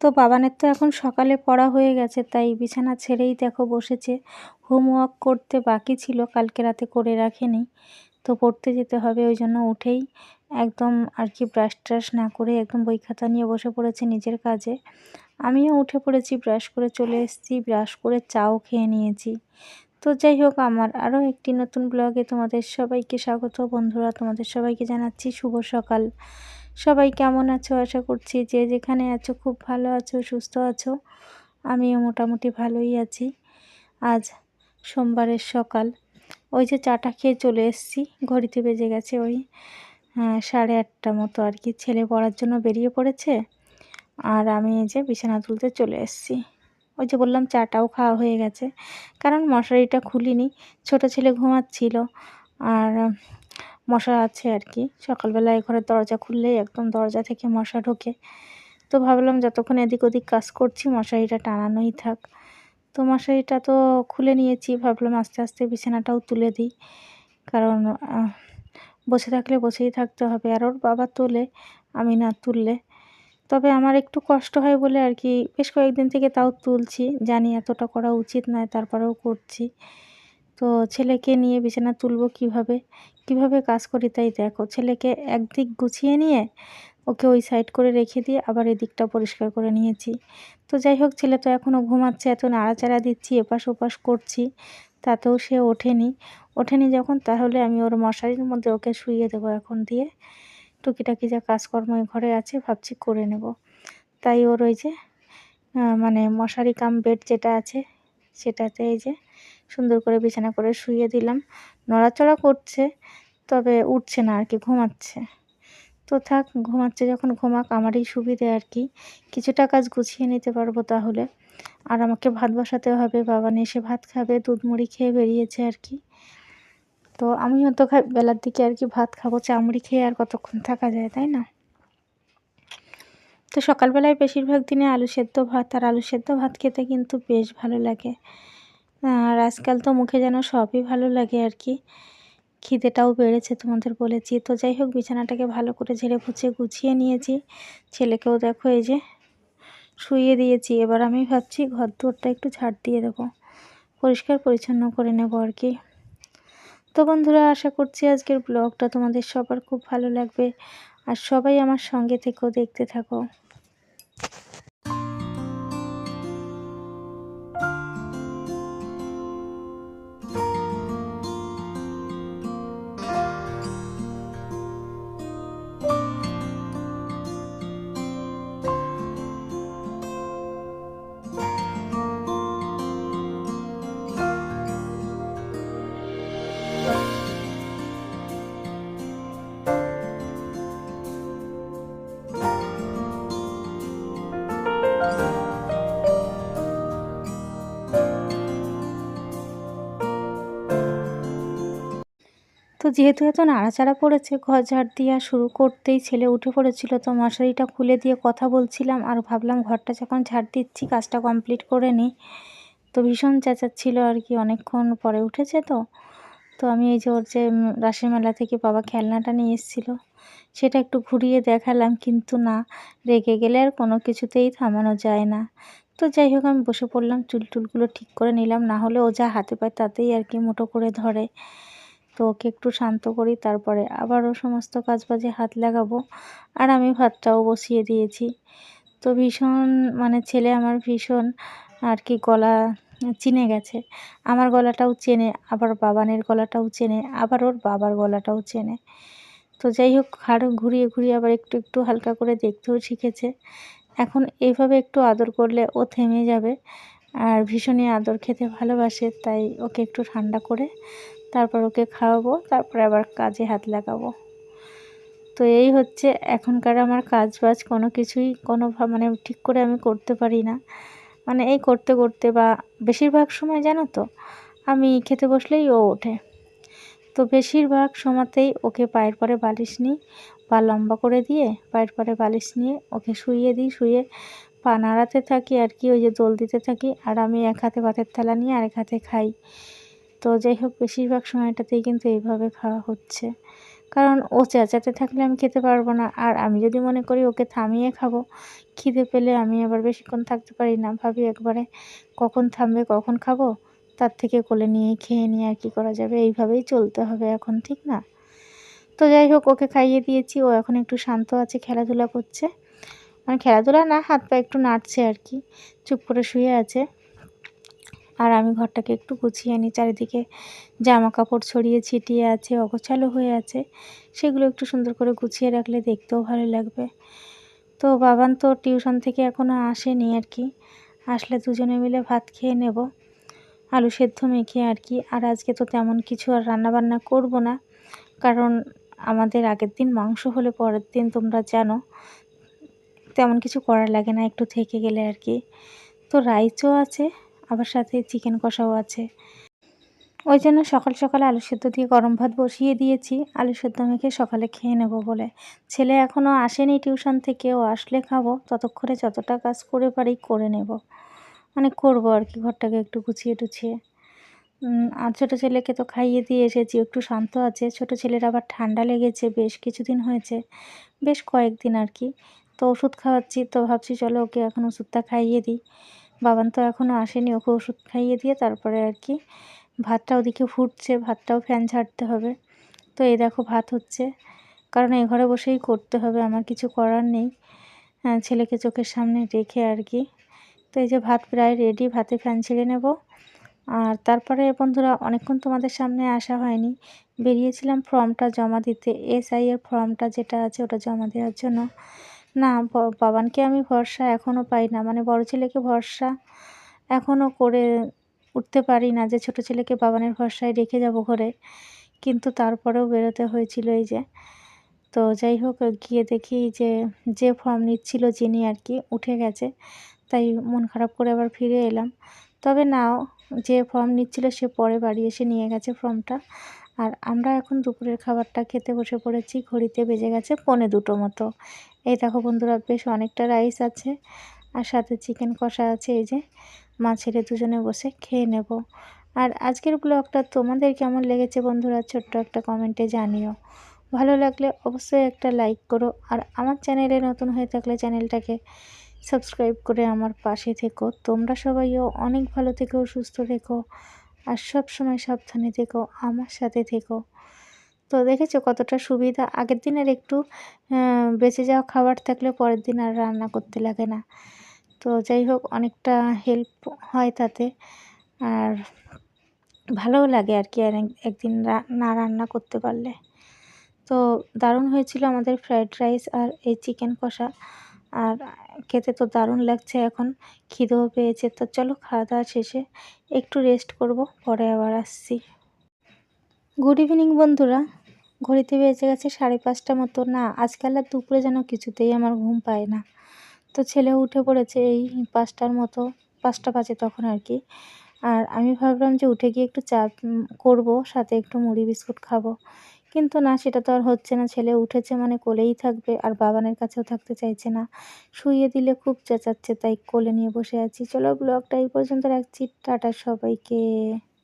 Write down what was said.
তো বাবানের তো এখন সকালে পড়া হয়ে গেছে, তাই বিছানা ছেড়েই দেখো বসেছে। হোমওয়ার্ক করতে বাকি ছিল, কালকে রাতে করে রাখেনি। তো পড়তে যেতে হবে, ওই জন্য উঠেই একদম আর কি ব্রাশ ট্রাশ না করে একদম বই খাতা নিয়ে বসে পড়েছে নিজের কাজে। আমিও উঠে পড়েছি ব্রাশ করে চলে এসেছি ব্রাশ করে চাও খেয়ে নিয়েছি। তো যাই হোক, আমার আরও একটি নতুন ব্লগে তোমাদের সবাইকে স্বাগত। বন্ধুরা, তোমাদের সবাইকে জানাচ্ছি শুভ সকাল। সবাই কেমন আছো? আশা করছি যে যেখানে আছো খুব ভালো আছো, সুস্থ আছো। আমিও মোটামুটি ভালোই আছি। আজ সোমবারের সকাল। ওই যে চাটা খেয়ে চলে এসেছি। ঘড়িতে বেজে গেছে ওই সাড়ে আটটা মতো আর কি। ছেলে পড়ার জন্য বেরিয়ে পড়েছে। আর আমি এই যে বিছানা তুলতে চলে এসেছি। ওই যে বললাম চাটাও খাওয়া হয়ে গেছে। কারণ মশারিটা খুলিনি। ছোট ছেলে ঘুমাচ্ছিল। আর মশা আছে আর কি। সকালবেলা সকালবেলায় ঘরের দরজা খুললেই একদম দরজা থেকে মশা ঢোকে। তো ভাবলাম যতক্ষণ এদিক ওদিক কাজ করছি, মশারিটা টানানোই থাক। তো মশারিটা তো খুলে নিয়েছি, ভাবলাম আস্তে আস্তে বিছানাটাও তুলে দিই। কারণ বসে থাকলে বসেই থাকতে হবে। আর ওর বাবা তোলে, আমি না তুললে। তবে আমার একটু কষ্ট হয় বলে আর কি, বেশ কয়েকদিন থেকে তাও তুলছি। জানি এতটা করা উচিত নয়, তারপরেও করছি। তো ছেলেকে নিয়ে বিছানা তুলব কীভাবে? কীভাবে কাজ করি তাই দেখো। ছেলেকে একদিক গুছিয়ে নিয়ে ওকে ওই সাইড করে রেখে দিয়ে আবার এদিকটা পরিষ্কার করে নিয়েছি। তো যাই হোক, ছেলে তো এখনও ঘুমাচ্ছে, এত নাড়াচাড়া দিচ্ছি, এপাশ ওপাশ করছি, তাতেও সে ওঠেনি। ওঠেনি যখন, তাহলে আমি ওর মশারির মধ্যে ওকে শুইয়ে দেবো এখন দিয়ে। টুকিটাকি যা কাজকর্ম ঘরে আছে, ভাবছি করে নেব। তাই ওর ওই যে মানে মশারি কাম বেড যেটা আছে, সেটাতে এই যে সুন্দর করে বিছানা করে শুইয়ে দিলাম। নড়াচড়া করছে, তবে উঠছে না আর কি, ঘুমাচ্ছে। তো থাক, ঘুমাচ্ছে, যখন ঘুমাক আমারই সুবিধে আর কি। কিছুটা কাজ গুছিয়ে নিতে পারব তাহলে। আর আমাকে ভাত বসাতে হবে, বাবা এসে ভাত খাবে, দুধ মুড়ি খেয়ে বেরিয়েছে আর কি। তো আমিও তো বেলার দিকে আর কি ভাত খাব চামড়ি খেয়ে আর কতক্ষণ থাকা যায়, তাই না? তো সকালবেলায় বেশিরভাগ দিনে আলু সেদ্ধ ভাত, আর আলু সেদ্ধ ভাত খেতে কিন্তু বেশ ভালো লাগে। আর আজকাল তো মুখে যেন সবই ভালো লাগে আর কি। খিদেটাও বেড়েছে তোমাদের বলেছি। তো যাই হোক, বিছানাটাকে ভালো করে ঝেড়ে ফুচে গুছিয়ে নিয়েছি। ছেলেকেও দেখো এই যে শুইয়ে দিয়েছি। এবার আমি ভাবছি ঘর দুয়ারটা একটু ঝাড় দিয়ে দেবো। পরিষ্কার পরিচ্ছন্ন করে নেব আর কি। তো বন্ধুরা, আশা করছি আজকের ব্লগটা তোমাদের সবার খুব ভালো লাগবে। আর সবাই আমার সঙ্গে থেকেও দেখতে থাকো। যেহেতু এত নাড়াচাড়া পড়েছে ঘর ঝাড় দেওয়া শুরু করতেই ছেলে উঠে পড়েছিল। তো মশারিটা খুলে দিয়ে কথা বলছিলাম আর ভাবলাম ঘরটা যখন ঝাড় দিচ্ছি, কাজটা কমপ্লিট করে নিই। তো ভীষণ চেঁচাচ্ছিল আর কি, অনেকক্ষণ পরে উঠেছে তো। তো আমি এই যে ওর যে রাসের মেলা থেকে বাবা খেলনাটা নিয়ে এসেছিল, সেটা একটু ঘুরিয়ে দেখালাম, কিন্তু না, রেগে গেলে আর কোনো কিছুতেই থামানো যায় না। তো যাই হোক, আমি বসে পড়লাম, চুল টুলগুলো ঠিক করে নিলাম, না হলে ও যা হাতে পায় তাতেই আর কি মুঠো করে ধরে। তো ওকে একটু শান্ত করি, তারপরে আবারও সমস্ত কাজ বাজে হাত লাগাবো। আর আমি ভাতটাও বসিয়ে দিয়েছি। তো ভীষণ মানে ছেলে আমার ভীষণ আর কি গলা চিনে গেছে। আমার গলাটাও চেনে, আবার বাবানের গলাটাও চেনে, আবার ওর বাবার গলাটাও চেনে। তো যাই হোক, হাড় ঘুরিয়ে ঘুরিয়ে আবার একটু একটু হালকা করে দেখতেও শিখেছে। এখন এইভাবে একটু আদর করলে ও থেমে যাবে। আর ভীষণই আদর খেতে ভালোবাসে, তাই ওকে একটু ঠান্ডা করে তারপর ওকে খাওয়াবো, তারপরে আবার কাজে হাত লাগাবো। তো এই হচ্ছে এখনকার আমার কাজ বাজ কোনো কিছুই কোনো মানে ঠিক করে আমি করতে পারি না। মানে এই করতে করতে বা বেশিরভাগ সময় জানো তো, আমি খেতে বসলেই ও ওঠে। তো বেশিরভাগ সময়তেই ওকে পায়ের পরে বালিশ নিই, পা লম্বা করে দিয়ে পায়ের পরে বালিশ নিয়ে ওকে শুইয়ে দিই শুয়ে পা নাড়াতে থাকি আর কি, ওই যে দোল দিতে থাকি। আর আমি এক হাতে ভাতের থালা নিয়ে আরেক হাতে খাই। তো যাই হোক, বেশিরভাগ সময়টাতেই কিন্তু এইভাবে খাওয়া হচ্ছে। কারণ ও চেঁচাতে থাকলে আমি খেতে পারব না, আর আমি যদি মনে করি ওকে থামিয়ে খাব, খিদে পেলে আমি আবার বেশিক্ষণ থাকতে পারি না। ভাবি একবারে কখন থামবে, কখন খাব? তার থেকে কোলে নিয়ে খেয়ে নিয়ে আর কী করা যাবে? এইভাবেই চলতে হবে এখন, ঠিক না? তো যাই হোক, ওকে খাইয়ে দিয়েছি। ও এখন একটু শান্ত আছে, খেলাধুলা করছে। মানে খেলাধুলা না হাত পা একটু নাড়ছে আর কি। চুপ করে শুয়ে আছে। আর আমি ঘরটাকে একটু গুছিয়ে নিই চারিদিকে জামা কাপড় ছড়িয়ে ছিটিয়ে আছে, অগোছালো হয়ে আছে। সেগুলো একটু সুন্দর করে গুছিয়ে রাখলে দেখতেও ভালো লাগবে। তো বাবান তো টিউশন থেকে এখনও আসেনি আর কি। আসলে দুজনে মিলে ভাত খেয়ে নেব। আলু সেদ্ধ মেখে আর কি। আর আজকে তো তেমন কিছু আর রান্নাবান্না করব না। কারণ আমাদের আগের দিন মাংস হলে পরের দিন তোমরা জানো, তেমন কিছু করার লাগে না, একটু থেকে গেলে আর কি। তো রাইচও আছে। আবার সাথে চিকেন কষাও আছে। ওই জন্য সকাল সকালে আলু সেদ্ধ দিয়ে গরম ভাত বসিয়ে দিয়েছি। আলু সেদ্ধ মেখে সকালে খেয়ে নেব বলে। ছেলে এখনও আসেনি টিউশন থেকে, ও আসলে খাব। ততক্ষণে যতটা কাজ করে পারি করে নেব। মানে করব আর কি, ঘরটাকে একটু গুছিয়ে টুছিয়ে। আর ছোটো ছেলেকে তো খাইয়ে দিয়ে এসেছি একটু শান্ত আছে। ছোটো ছেলের আবার ঠান্ডা লেগেছে, বেশ কিছুদিন হয়েছে। বেশ কয়েকদিন আর কি। তো ওষুধ খাওয়াচ্ছি, তো ভাবছি চলো ওকে এখন ওষুধটা খাইয়ে দিই। বাবান তো এখনও আসেনি, ওকে ওষুধ খাইয়ে দিয়ে তারপরে আর কি ভাতটা ওদিকে ফুটছে, ভাতটাও ফ্যান ছাড়তে হবে। তো এই দেখো ভাত হচ্ছে। কারণ এই ঘরে বসেই করতে হবে, আমার কিছু করার নেই। ছেলেকে চোখের সামনে রেখে আর কি। তো এই যে ভাত প্রায় রেডি ভাতে ফ্যান ছেড়ে নেব। আর তারপরে বন্ধুরা, অনেকক্ষণ তোমাদের সামনে আসা হয়নি। বেরিয়েছিলাম ফর্মটা জমা দিতে, এসআই এর ফর্মটা যেটা আছে ওটা জমা দেওয়ার জন্য। না বাবানকে আমি ভরসা এখনও পাই না। মানে বড় ছেলেকে ভরসা এখনও করে উঠতে পারি না যে, ছোট ছেলেকে বাবানের ভরসায় রেখে যাব ঘরে। কিন্তু তারপরেও বেরোতে হয়েছিল এই যে। তো যাই হোক, গিয়ে দেখি যে যে ফর্ম নিচ্ছিল যিনি আর কি, উঠে গেছে। তাই মন খারাপ করে আবার ফিরে এলাম। তবে নাও যে ফর্ম নিচ্ছিল সে পরে বাড়ি এসে নিয়ে গেছে ফর্মটা আর আমরা এখন দুপুরের খাবারটা খেতে বসে পড়েছি, ঘড়িতে বেজে গেছে পনে দুটো মতো। এই দেখো বন্ধুরা, বেশ অনেকটা রাইস আছে আর সাথে চিকেন কষা আছে, এই যে মা ছেলে দুজনে বসে খেয়ে নেব। আর আজকের ব্লগটা তোমাদের কেমন লেগেছে বন্ধুরা, ছোট্ট একটা কমেন্টে জানিও। ভালো লাগলে অবশ্যই একটা লাইক করো আর আমার চ্যানেলে নতুন হয়ে থাকলে চ্যানেলটাকে সাবস্ক্রাইব করে আমার পাশে থেকো। তোমরা সবাইও অনেক ভালো থেকো, সুস্থ থেকো আর সব সময় সাবধানে থেকো, আমার সাথে থেকো। তো দেখেছ কতটা সুবিধা? আগের দিনের একটু বেঁচে যাওয়া খাবার থাকলে পরের দিন আর রান্না করতে লাগে না। তো যাই হোক, অনেকটা হেল্প হয় তাতে। আর ভালোও লাগে আর কি আর একদিন না রান্না করতে পারলে। তো দারুণ হয়েছিল আমাদের ফ্রায়েড রাইস আর এই চিকেন কষা। আর খেতে তো দারুণ লাগছে এখন, খিদেও পেয়েছে। তো চলো খাওয়া দাওয়া শেষে একটু রেস্ট করব, পরে আবার আসছি। গুড ইভিনিং বন্ধুরা। ঘড়িতে বেজে গেছে সাড়ে পাঁচটা মতো। না, আজকাল আর দুপুরে যেন কিছুতেই আমার ঘুম পায় না। তো ছেলে উঠে পড়েছে এই পাঁচটার মতো, পাঁচটা বাজে তখন আর কি। আর আমি ভাবলাম যে উঠে গিয়ে একটু চা করব, সাথে একটু মুড়ি বিস্কুট খাব। কিন্তু না, সেটা তো আর হচ্ছে না। ছেলে উঠেছে মানে কোলেই থাকবে, আর বাবানের কাছেও থাকতে চাইছে না। শুইয়ে দিলে খুব চেঁচাচ্ছে, তাই কোলে নিয়ে বসে আছি। চলো, ব্লগটা এই পর্যন্ত রাখছি। টাটা সবাইকে।